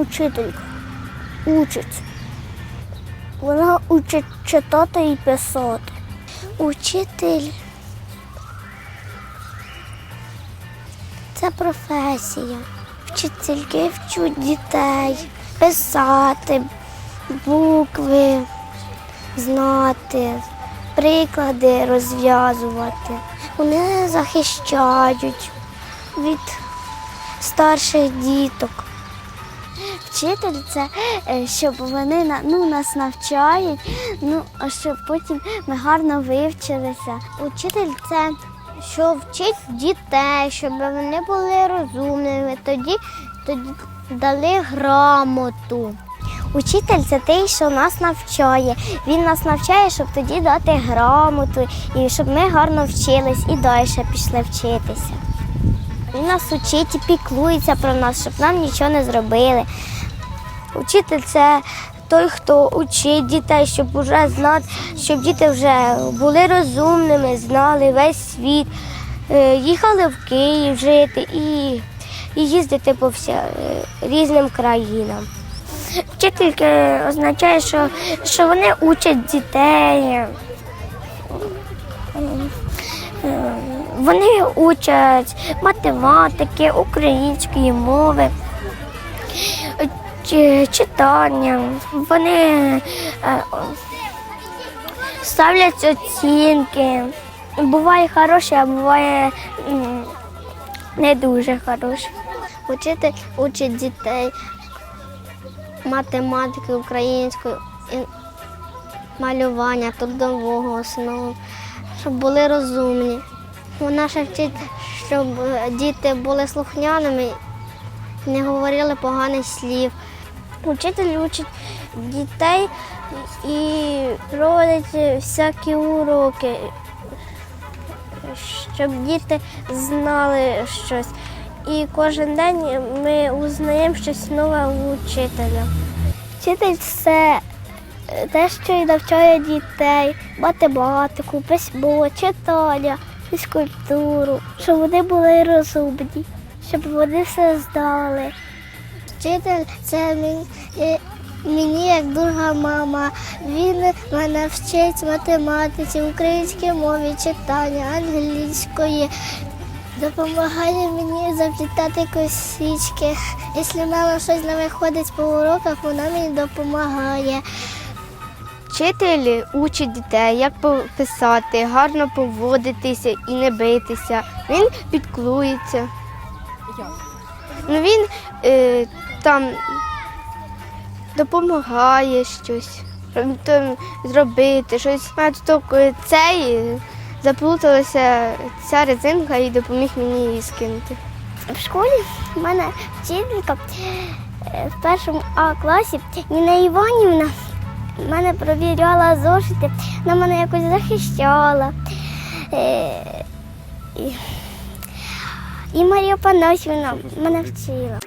учителька. Учить. Вона учить читати і писати. Учитель це професія. Вчительки вчуть дітей писати, букви, знати, приклади розв'язувати. Вони захищають від старших діток. Вчитель е, щоб вони ну, нас навчають, ну, щоб потім ми гарно вивчилися. Учитель це що вчить дітей, щоб вони були розумними, тоді, тоді дали грамоту. Учитель це той, що нас навчає. Він нас навчає, щоб тоді дати грамоту, і щоб ми гарно вчились і далі пішли вчитися. Він нас учить і піклується про нас, щоб нам нічого не зробили. Учитель це той, хто учить дітей, щоб вже знати, щоб діти вже були розумними, знали весь світ, е, їхали в Київ жити і, і їздити по вся, е, різним країнам. Вчительки означає, що, що вони учать дітей. Вони учать математики, української мови, читання. Вони е, ставлять оцінки. Буває хороші, а буває не дуже хороші. Учитель учить дітей математики української, малювання, трудового основу, щоб були розумні. Вона ще вчить, щоб е, діти були слухняними, не говорили поганих слів. Учитель учить дітей і проводить всякі уроки, щоб діти знали щось. І кожен день ми узнаємо щось нове у вчителя. Вчитель це те, що і навчає дітей, математику, письмо, читання, фізкультуру, щоб вони були розумні, щоб вони все знали. Вчитель це мені, мені як друга мама. Він мене вчить математиці, українській мові, читання, англійської. Допомагає мені заплітати косички. Якщо мама щось не виходить по уроках, вона мені допомагає. Вчитель учить дітей, як писати, гарно поводитися і не битися. Він підклується. Ну, він е, там допомагає щось там, зробити, щось. Цей заплуталася ця резинка і допоміг мені її скинути. В школі в мене вчителька е, в першому А класі Ніна Іванівна мене провіряла зошити, вона мене якось захищала. Е, І, Марія Панасівна мене вчила.